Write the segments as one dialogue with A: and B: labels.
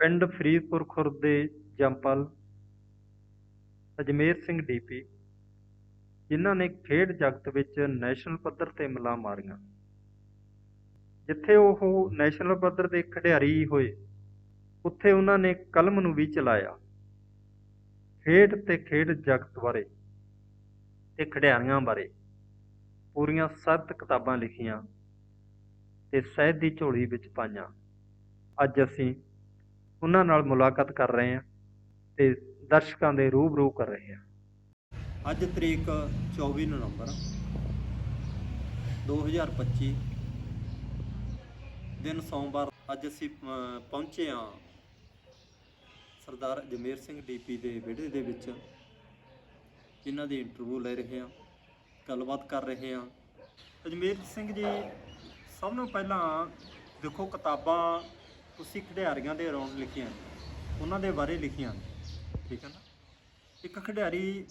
A: ਪਿੰਡ ਫਰੀਦਪੁਰ ਖੁਰਦ ਦੇ ਜੰਪਲ ਅਜਮੇਰ ਸਿੰਘ ਡੀਪੀ, ਜਿਨ੍ਹਾਂ ਨੇ ਖੇਡ ਜਗਤ ਵਿੱਚ ਨੈਸ਼ਨਲ ਪੱਧਰ ਤੇ ਮੱਲਾਂ ਮਾਰੀਆਂ। ਜਿੱਥੇ ਉਹ ਨੈਸ਼ਨਲ ਪੱਧਰ ਦੇ ਖਿਡਾਰੀ ਹੋਏ, ਉੱਥੇ ਉਹਨਾਂ ਨੇ ਕਲਮ ਨੂੰ ਵੀ ਚਲਾਇਆ। ਖੇਡ ਤੇ ਖੇਡ ਜਗਤ ਬਾਰੇ ਤੇ ਖਿਡਾਰੀਆਂ ਬਾਰੇ ਪੂਰੀਆਂ ਸੱਤ ਕਿਤਾਬਾਂ ਲਿਖੀਆਂ ਤੇ ਸਹਿਤ ਦੀ ਝੋਲੀ ਵਿੱਚ ਪਾਈਆਂ। ਅੱਜ ਅਸੀਂ ਉਹਨਾਂ ਨਾਲ ਮੁਲਾਕਾਤ ਕਰ ਰਹੇ ਹਾਂ ਤੇ ਦਰਸ਼ਕਾਂ ਦੇ ਰੂਬਰੂ ਕਰ ਰਹੇ ਹਾਂ। ਅੱਜ ਤਰੀਕ 24 ਨਵੰਬਰ 2025 ਦਿਨ ਸੋਮਵਾਰ ਅੱਜ ਅਸੀਂ ਪਹੁੰਚੇ ਹਾਂ ਸਰਦਾਰ ਜਮੇਰ ਸਿੰਘ ਡੀਪੀ ਦੇ ਵਿਹੜੇ ਦੇ ਵਿੱਚ। ਜਿਨ੍ਹਾਂ ਦੀ ਇੰਟਰਵਿਊ ਲੈ ਰਹੇ ਹਾਂ ਗੱਲਬਾਤ ਕਰ ਰਹੇ ਹਾਂ। ਅਜਮੇਰ ਸਿੰਘ ਜੀ ਸਭ ਤੋਂ ਪਹਿਲਾਂ ਦੇਖੋ ਕਿਤਾਬਾਂ ਤੁਸੀਂ ਖਿਡਾਰੀਆਂ ਦੇ ਅਰਾਊਂਡ ਲਿਖੀਆਂ ਨੇ, ਉਹਨਾਂ ਦੇ ਬਾਰੇ ਲਿਖੀਆਂ ਨੇ, ਠੀਕ ਹੈ ਨਾ? ਇੱਕ ਖਿਡਾਰੀ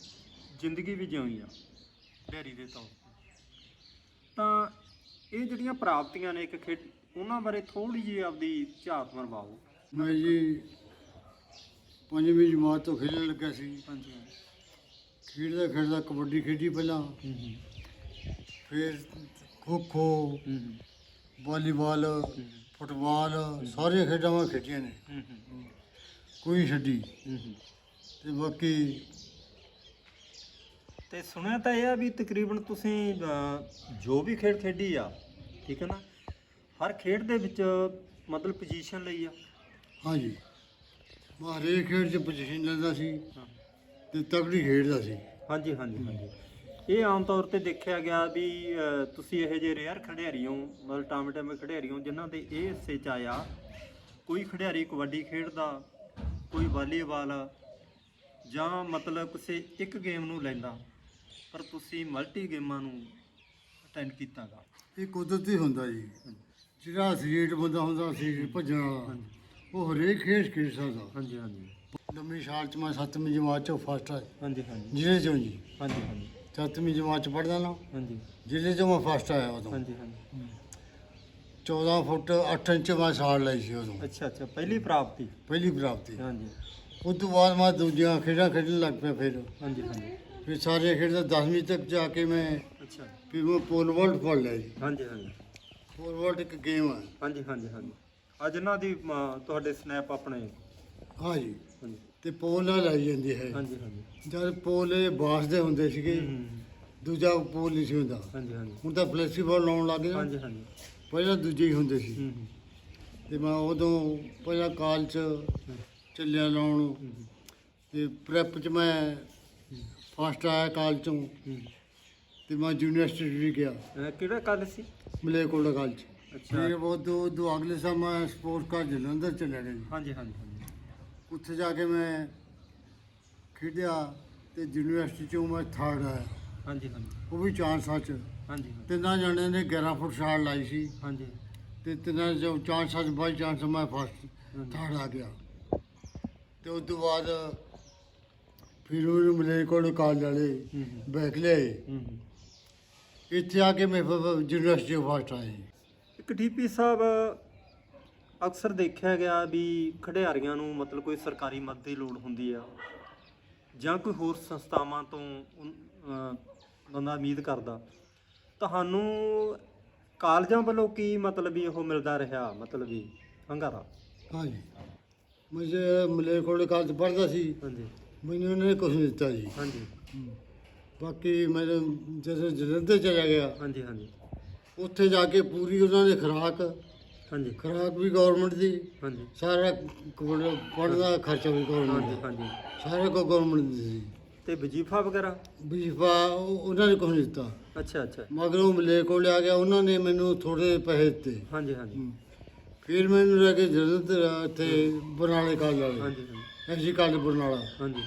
A: ਜ਼ਿੰਦਗੀ ਵੀ ਜਿਉਈ ਆ ਖਿਡਾਰੀ ਦੇ ਤੌਰ ਤੇ। ਤਾਂ ਇਹ ਜਿਹੜੀਆਂ ਪ੍ਰਾਪਤੀਆਂ ਨੇ ਇੱਕ ਖੇਡ ਉਹਨਾਂ ਬਾਰੇ ਥੋੜੀ ਜਿਹੀ ਆਪਦੀ ਝਾਤ ਮਰਵਾਓ।
B: ਮੈਂ ਜੀ ਪੰਜਵੀਂ ਜਮਾਤ ਤੋਂ ਖੇਡਣ ਲੱਗਾ ਸੀ।
A: ਹਾਂਜੀ।
B: ਖੇਡਦਾ ਖੇਡਦਾ ਕਬੱਡੀ ਖੇਡੀ ਪਹਿਲਾਂ। ਫਿਰ ਖੋ ਖੋ ਵਾਲੀਬਾਲ ਫੁੱਟਬਾਲ ਸਾਰੀਆਂ ਖੇਡਾਂ ਮੈਂ ਖੇਡੀਆਂ ਨੇ। ਕੋਈ ਛੱਡੀ। ਤੇ ਬਾਕੀ
A: ਤੇ ਸੁਣਿਆ ਤਾਂ ਇਹ ਆ ਵੀ ਤਕਰੀਬਨ ਤੁਸੀਂ ਅਹ, ਜੋ ਵੀ ਖੇਡ ਖੇਡੀ ਆ ਠੀਕ ਹੈ ਨਾ? ਹਰ ਖੇਡ ਦੇ ਵਿੱਚ ਮਤਲਬ ਪੋਜੀਸ਼ਨ ਲਈ ਆ।
B: ਹਾਂਜੀ। ਮੈਂ ਹਰੇਕ ਖੇਡ 'ਚ ਪੋਜੀਸ਼ਨ ਲੈਂਦਾ ਸੀ।
A: ਹਾਂ।
B: ਤੇ ਤਗੜੀ ਖੇਡਦਾ ਸੀ।
A: ਹਾਂਜੀ ਹਾਂਜੀ ਹਾਂਜੀ। ਇਹ ਆਮ ਤੌਰ ਤੇ ਦੇਖਿਆ ਗਿਆ ਵੀ ਅਹ, ਤੁਸੀਂ ਇਹ ਜੇ ਰੇਅਰ ਖਿਡਾਰੀ ਹੋ ਮਤਲਬ ਟਾਮੇ ਟਾਮੇ ਖਿਡਾਰੀ ਹੋ ਜਿਨ੍ਹਾਂ ਦੇ ਇਹ ਹਿੱਸੇ ਚ ਆਇਆ ਕੋਈ ਖਿਡਾਰੀ ਕਬੱਡੀ ਖੇਡਦਾ ਕੋਈ ਵਾਲੀਬਾਲ ਜਾਂ ਮਤਲਬ ਕਿਸੇ ਇੱਕ ਗੇਮ ਨੂੰ ਲੈਂਦਾ ਪਰ ਤੁਸੀਂ ਮਲਟੀ ਗੇਮਾਂ ਨੂੰ ਅਟੈਂਡ ਕੀਤਾਗਾ।
B: ਇਹ ਕੁਦਰਤੀ ਹੁੰਦਾ ਜੀ। ਜਿਹੜਾ ਐਥਲੀਟ ਬੰਦਾ ਹੁੰਦਾ ਸੀ ਭੱਜਣ ਵਾਲਾ ਉਹ ਹਰੇਕ ਖੇਡ ਖੇਡ ਸਕਦਾ।
A: ਹਾਂਜੀ ਹਾਂਜੀ।
B: ਲੰਮੀ ਛਾਲ 'ਚ ਮੈਂ ਸੱਤਵੀਂ ਜਮਾਤ 'ਚੋਂ ਫਸਟ ਆਇਆ।
A: ਹਾਂਜੀ ਹਾਂਜੀ।
B: ਜ਼ਿਲ੍ਹੇ 'ਚੋਂ ਜੀ।
A: ਹਾਂਜੀ ਹਾਂਜੀ।
B: ਸੱਤਵੀਂ ਜਮਾਤ 'ਚ ਪੜ੍ਹਦਾ ਨਾ।
A: ਹਾਂਜੀ।
B: ਜ਼ਿਲ੍ਹੇ 'ਚੋਂ ਮੈਂ ਫਸਟ ਆਇਆ ਉਦੋਂ।
A: ਹਾਂਜੀ ਹਾਂਜੀ।
B: 14 ਫੁੱਟ 8 ਇੰਚ ਮੈਂ ਛਾਲ ਲਈ ਸੀ ਉਦੋਂ।
A: ਅੱਛਾ ਅੱਛਾ। ਪਹਿਲੀ ਪ੍ਰਾਪਤੀ?
B: ਪਹਿਲੀ ਪ੍ਰਾਪਤੀ।
A: ਹਾਂਜੀ।
B: ਉਸ ਤੋਂ ਬਾਅਦ ਮੈਂ ਦੂਜੀਆਂ ਖੇਡਾਂ ਖੇਡਣ ਲੱਗ ਪਿਆ ਫਿਰ।
A: ਹਾਂਜੀ ਹਾਂਜੀ।
B: ਫਿਰ ਸਾਰੇ ਖੇਡਾਂ 10ਵੀਂ ਤੱਕ ਜਾ ਕੇ ਮੈਂ
A: ਅੱਛਾ।
B: ਫਿਰ ਮੈਂ ਪੋਲ ਵਾਲਟ ਫੜ ਲਿਆ ਜੀ।
A: ਹਾਂਜੀ ਹਾਂਜੀ।
B: ਪੋਲ ਵਾਲਟ ਇੱਕ ਗੇਮ ਹੈ
A: ਹਾਂਜੀ ਹਾਂਜੀ ਹਾਂਜੀ। ਅੱਜ ਇਹਨਾਂ ਦੀ ਅਮ, ਤੁਹਾਡੇ ਸਨੈਪ ਆਪਣੇ
B: ਹਾਂ ਜੀ। ਤੇ ਪੋਲ ਨਾਲ ਲਾਈ ਜਾਂਦੀ ਹੈ।
A: ਹਾਂਜੀ ਹਾਂਜੀ।
B: ਜਦ ਪੋਲ ਇਹ ਬਾਂਸ ਦੇ ਹੁੰਦੇ ਸੀਗੇ ਦੂਜਾ ਪੋਲ ਨਹੀਂ ਸੀ ਹੁੰਦਾ।
A: ਹਾਂਜੀ ਹਾਂਜੀ।
B: ਹੁਣ ਤਾਂ ਫਲੈਕਸੀਬਲ ਲਾਉਣ ਲੱਗ ਗਏ ਨਾ।
A: ਹਾਂਜੀ ਹਾਂਜੀ।
B: ਪਹਿਲਾਂ ਦੂਜੇ ਹੀ ਹੁੰਦੇ ਸੀ। ਤੇ ਮੈਂ ਉਦੋਂ ਪਹਿਲਾਂ ਕਾਲ ਚ ਚੱਲਿਆ ਲਾਉਣ ਤੇ ਪ੍ਰੈਪ ਚ ਮੈਂ ਫਸਟ ਆਇਆ ਕਾਲ ਚੋਂ। ਤੇ ਮੈਂ ਯੂਨੀਵਰਸਿਟੀ ਵੀ ਗਿਆ।
A: ਅਹ, ਕਿਹੜਾ ਕੱਲ ਸੀ?
B: ਮਲੇਕੋਲਾ ਕਾਲ ਚ।
A: ਅੱਛਾ।
B: ਫਿਰ ਉਹ ਦੋ ਦੋ ਅਗਲੇ ਸਾਲ ਮੈਂ ਸਪੋਰਟ ਕਾਲ ਜਲੰਧਰ ਚਲਿਆ ਗਿਆ ਜੀ।
A: ਹਾਂਜੀ ਹਾਂਜੀ ਹਾਂਜੀ।
B: ਉੱਥੇ ਜਾ ਕੇ ਮੈਂ ਖੇਡਿਆ ਤੇ ਯੂਨੀਵਰਸਿਟੀ ਚੋਂ ਮੈਂ ਥਰਡ ਆਇਆ।
A: ਹਾਂਜੀ ਹਾਂਜੀ।
B: ਉਹ ਵੀ ਚਾਂਸਾਂ ਚ।
A: ਹਾਂਜੀ
B: ਤਿੰਨਾਂ ਜਣਿਆਂ ਨੇ 11 ਫੁੱਟ ਛਾਲ ਲਾਈ ਸੀ।
A: ਹਾਂਜੀ।
B: ਤੇ ਤਿੰਨਾਂ ਜੋ ਚਾਂਸਾਂ ਚ ਬਾਈ ਚਾਂਸ ਮੈਂ ਫਸਟ
A: ਹਾਂਜੀ
B: ਥਰਡ ਆ ਗਿਆ। ਤੇ ਉਸ ਤੋਂ ਬਾਅਦ ਫਿਰ ਉਹਨੂੰ ਮਲੇਕੋਲ ਕਾਲਜ ਵਾਲੇ
A: ਹਮ, ਹਮ,
B: ਬੈਕ ਲਿਆਏ। ਇੱਥੇ ਆ ਕੇ ਮੈਂ ਫਿਰ ਯੂਨੀਵਰਸਿਟੀ ਫਸਟ ਆਇਆ
A: ਇੱਕ ਡੀਪੀ ਸਾਹਿਬ ਅਕਸਰ ਦੇਖਿਆ ਗਿਆ ਵੀ ਖਿਡਾਰੀਆਂ ਨੂੰ ਮਤਲਬ ਕੋਈ ਸਰਕਾਰੀ ਮਦਦ ਦੀ ਲੋੜ ਹੁੰਦੀ ਆ ਜਾਂ ਕੋਈ ਹੋਰ ਸੰਸਥਾਵਾਂ ਤੋਂ ਬੰਦਾ ਉਮੀਦ ਕਰਦਾ। ਤੁਹਾਨੂੰ ਕਾਲਜਾਂ ਵੱਲੋਂ ਕੀ ਮਤਲਬ ਵੀ ਉਹ ਮਿਲਦਾ ਰਿਹਾ ਮਤਲਬ ਵੀ ਹੰਗਾਰਾ?
B: ਹਾਂਜੀ। ਮੈਂ ਜੇ ਮਲੇਕੋਲ ਕਾਲਜ ਪੜ੍ਹਦਾ ਸੀ
A: ਹਾਂਜੀ।
B: ਮੈਨੂੰ ਉਹਨੇ ਕੁਝ ਨਹੀਂ ਦਿੱਤਾ ਜੀ।
A: ਹਾਂਜੀ।
B: ਬਾਕੀ ਮੈਂ ਜਦੋਂ ਜਲੰਧਰ ਚਲਾ ਗਿਆ
A: ਹਾਂਜੀ ਹਾਂਜੀ।
B: ਉੱਥੇ ਜਾ ਕੇ ਪੂਰੀ ਉਹਨਾਂ ਨੇ ਖੁਰਾਕ
A: ਹਾਂਜੀ।
B: ਖੁਰਾਕ ਵੀ ਗਵਰਨਮੈਂਟ ਦੀ
A: ਹਾਂਜੀ।
B: ਸਾਰਾ ਦਾ ਖਰਚਾ ਵੀ ਗਵਰਨਮੈਂਟ
A: ਹਾਂਜੀ
B: ਦਾ।
A: ਹਾਂਜੀ
B: ਸਾਰਾ ਕੋ ਗਵਰਨਮੈਂਟ ਦੀ ਸੀ।
A: ਤੇ ਵਜੀਫਾ ਵਗੈਰਾ?
B: ਵਜੀਫਾ ਉਹ- ਉਹਨਾਂ ਨੇ ਨਹੀਂ ਦਿੱਤਾ।
A: ਅੱਛਾ ਅੱਛਾ।
B: ਮਗਰ ਉਹ ਮਲੇਕੋਲ ਆ ਗਿਆ ਉਹਨਾਂ ਨੇ ਮੈਨੂੰ ਥੋੜੇ ਪੈਸੇ ਦਿੱਤੇ।
A: ਹਾਂਜੀ ਹਾਂਜੀ।
B: ਫਿਰ ਮੈਨੂੰ ਲੈ ਕੇ ਜਲੰਧਰ ਇੱਥੇ ਬਰਨਾਲੇ ਕਾਲਜ ਵਾਲੇ।
A: ਹਾਂਜੀ ਹਾਂਜੀ।
B: ਐਸੀ ਕਾਲਜ ਬਰਨਾਲਾ।
A: ਹਾਂਜੀ।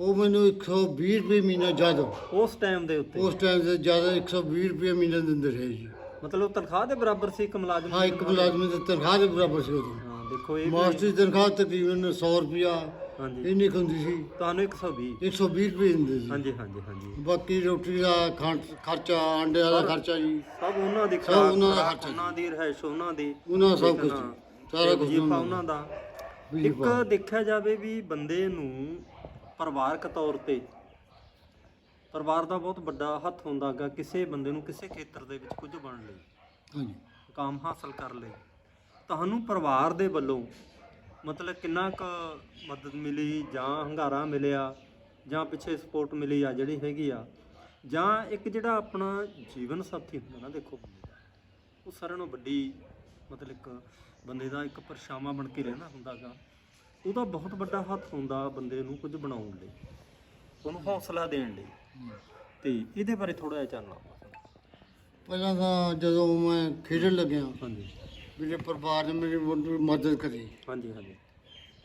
B: ਉਹ ਮੈਨੂੰ 120 ਰੁਪਏ ਮਹੀਨਾ ਜ਼ਿਆਦਾ।
A: ਉਸ ਟਾਈਮ ਦੇ ਉੱਤੇ।
B: ਉਸ ਟਾਈਮ ਤੇ ਜ਼ਿਆਦਾ 120 ਰੁਪਏ ਮਹੀਨਾ ਦਿੰਦੇ ਰਹੇ ਜੀ।
A: ਮਤਲਬ ਤਨਖਾਹ ਦੇ ਬਰਾਬਰ ਸੀ ਇੱਕ ਮੁਲਾਜ਼ਮ
B: ਹਾਂ ਇੱਕ ਮੁਲਾਜ਼ਮ ਦੀ ਤਨਖਾਹ ਦੇ ਬਰਾਬਰ ਸੀ ਉਹਦੀ।
A: ਹਾਂ ਦੇਖੋ ਇਹ
B: ਮਾਸਟਰ ਦੀ ਤਨਖਾਹ ਤਕਰੀਬਨ 100 ਰੁਪਿਆ
A: ਹਾਂਜੀ।
B: ਇੰਨੀ ਹੁੰਦੀ ਸੀ।
A: ਤੁਹਾਨੂੰ 120
B: 120 ਰੁਪਏ ਦਿੰਦੇ ਸੀ।
A: ਹਾਂਜੀ ਹਾਂਜੀ ਹਾਂਜੀ।
B: ਬਾਕੀ ਰੋਟੀ ਦਾ ਖਰਚਾ ਅੰਡਿਆਂ ਦਾ ਖਰਚਾ ਜੀ।
A: ਸਭ ਉਹਨਾਂ ਦੇ
B: ਖਰਾਕ, ਉਹਨਾਂ ਦਾ ਖਰਚਾ।
A: ਉਹਨਾਂ ਦੀ ਰਹਿਸ਼ ਉਹਨਾਂ ਦੀ।
B: ਉਹਨਾਂ ਸਭ ਕੁਝ ਸਾਰਾ ਕੁਝ ਉਹਨਾਂ
A: ਦਾ। ਇੱਕ ਦੇਖਿਆ ਜਾਵੇ ਵੀ ਬੰਦੇ ਨੂੰ ਪਰਿਵਾਰਕ ਤੌਰ ਤੇ ਪਰਿਵਾਰ ਦਾ ਬਹੁਤ ਵੱਡਾ ਹੱਥ ਹੁੰਦਾਗਾ ਕਿਸੇ ਬੰਦੇ ਨੂੰ ਕਿਸੇ ਖੇਤਰ ਦੇ ਵਿੱਚ ਕੁਝ ਬਣਨ ਲਈ।
B: ਹਾਂਜੀ।
A: ਕਾਮ ਹਾਸਲ ਕਰਨ ਲਈ। ਤੁਹਾਨੂੰ ਪਰਿਵਾਰ ਦੇ ਵੱਲੋਂ ਮਤਲਬ ਕਿੰਨਾ ਕੁ ਮਦਦ ਮਿਲੀ ਜਾਂ ਹੰਗਾਰਾ ਮਿਲਿਆ ਜਾਂ ਪਿੱਛੇ ਸਪੋਰਟ ਮਿਲੀ ਆ ਜਿਹੜੀ ਹੈਗੀ ਆ? ਜਾਂ ਇੱਕ ਜਿਹੜਾ ਆਪਣਾ ਜੀਵਨ ਸਾਥੀ ਹੁੰਦਾ ਨਾ ਦੇਖੋ ਉਹ ਸਾਰਿਆਂ ਨਾਲੋਂ ਵੱਡੀ ਮਤਲਬ ਇੱਕ ਬੰਦੇ ਦਾ ਇੱਕ ਪਰਛਾਵਾਂ ਬਣ ਕੇ ਰਹਿਣਾ ਹੁੰਦਾਗਾ ਉਹਦਾ ਬਹੁਤ ਵੱਡਾ ਹੱਥ ਹੁੰਦਾ ਬੰਦੇ ਨੂੰ ਕੁਝ ਬਣਾਉਣ ਲਈ ਉਹਨੂੰ ਹੌਸਲਾ ਦੇਣ ਲਈ। ਤੇ ਇਹਦੇ ਬਾਰੇ ਥੋੜਾ ਜਿਹਾ ਚਾਨਣਾ।
B: ਪਹਿਲਾਂ ਤਾਂ ਜਦੋਂ ਮੈਂ ਖੇਡਣ ਲੱਗਿਆ
A: ਹਾਂਜੀ।
B: ਮੇਰੇ ਪਰਿਵਾਰ ਨੇ ਮੇਰੀ ਮਦਦ ਕਰੀ।
A: ਹਾਂਜੀ ਹਾਂਜੀ।